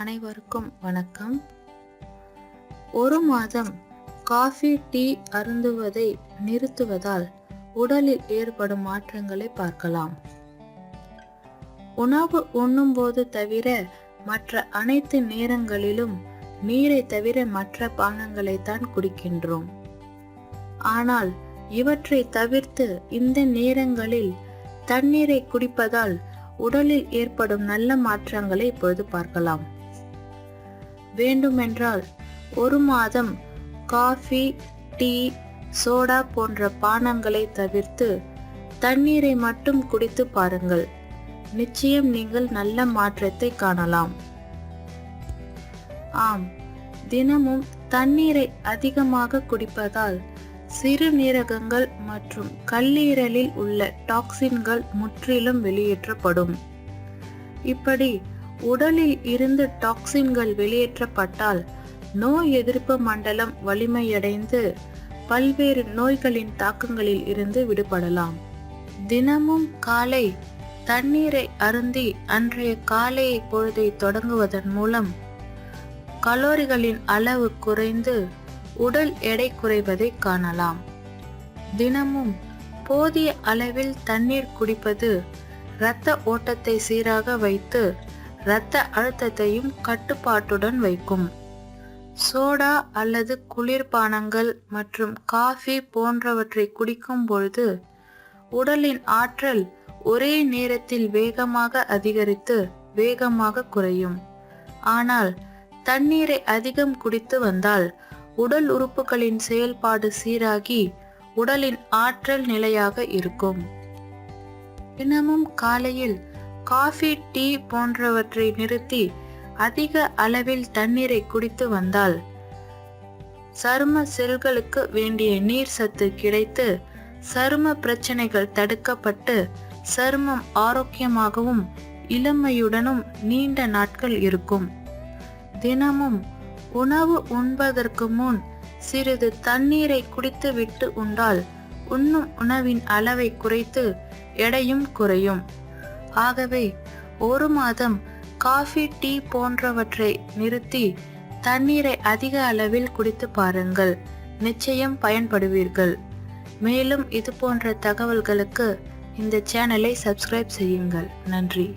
அனைவருக்கும் வணக்கம். ஒரு மாதம் காஃபி டீ அருந்துவதை நிறுத்துவதால் உடலில் ஏற்படும் மாற்றங்களை பார்க்கலாம். உணவு உண்ணும்போது தவிர மற்ற அனைத்து நேரங்களிலும் நீரை தவிர மற்ற பானங்களைத்தான் குடிக்கின்றோம். ஆனால் இவற்றை தவிர்த்து இந்த நேரங்களில் தண்ணீரை குடிப்பதால் உடலில் ஏற்படும் நல்ல மாற்றங்களை இப்பொழுது பார்க்கலாம். வேண்டுமென்றால் ஒரு மாதம் காஃபி டீ சோடா போன்ற பானங்களை தவிர்த்து தண்ணீரை மட்டும் குடித்து பாருங்கள். நிச்சயம் நீங்கள் நல்ல மாற்றத்தை காணலாம். ஆம் தினமும் தண்ணீரை அதிகமாக குடிப்பதால் சிறுநீரகங்கள் மற்றும் கல்லீரலில் உள்ள டாக்சின்கள் முற்றிலும் வெளியேற்றப்படும். இப்படி உடலில் இருந்து டாக்சின்கள் வெளியேற்றப்பட்டால் நோய் எதிர்ப்பு மண்டலம் வலிமையடைந்து பல்வேறு நோய்களின் தாக்கங்களில் இருந்து விடுபடலாம். தினமும் காலை தண்ணீரை அருந்தி அன்றைய காலையை பொழுதை தொடங்குவதன் மூலம் கலோரிகளின் அளவு குறைந்து உடல் எடை குறைவதை காணலாம். தினமும் போதிய அளவில் தண்ணீர் குடிப்பது இரத்த ஓட்டத்தை சீராக வைத்து இரத்த அழுத்தத்தையும் கட்டுப்பாட்டுடன் வைக்கும். சோடா அல்லது குளிர்பானங்கள் மற்றும் காஃபி போன்றவற்றை குடிக்கும் பொழுது உடலின் ஆற்றல் ஒரே நேரத்தில் வேகமாக அதிகரித்து வேகமாக குறையும். ஆனால் தண்ணீரை அதிகம் குடித்து வந்தால் உடல் உறுப்புகளின் செயல்பாடு சீராகி உடலின் ஆற்றல் நிலையாக இருக்கும். தினமும் காலையில் காஃபி டீ போன்றவற்றை நிறுத்தி அதிக அளவில் தண்ணீரை குடித்து வந்தால் சரும செல்களுக்கு வேண்டிய நீர் சத்து கிடைத்து சரும பிரச்சனைகள் தடுக்கப்பட்டு சருமம் ஆரோக்கியமாகவும் இளமையுடனும் நீண்ட நாட்கள் இருக்கும். தினமும் உணவு உண்பதற்கு முன் சிறிது தண்ணீரை குடித்து விட்டு உண்டால் உண்ணும் உணவின் அளவை குறைத்து எடையும் குறையும். ஆகவே ஒரு மாதம் காஃபி டீ போன்றவற்றை நிறுத்தி தண்ணீரை அதிக அளவில் குடித்து பாருங்கள். நிச்சயம் பயன்படுவீர்கள். மேலும் இது போன்ற தகவல்களுக்கு இந்த சேனலை சப்ஸ்கிரைப் செய்யுங்கள். நன்றி.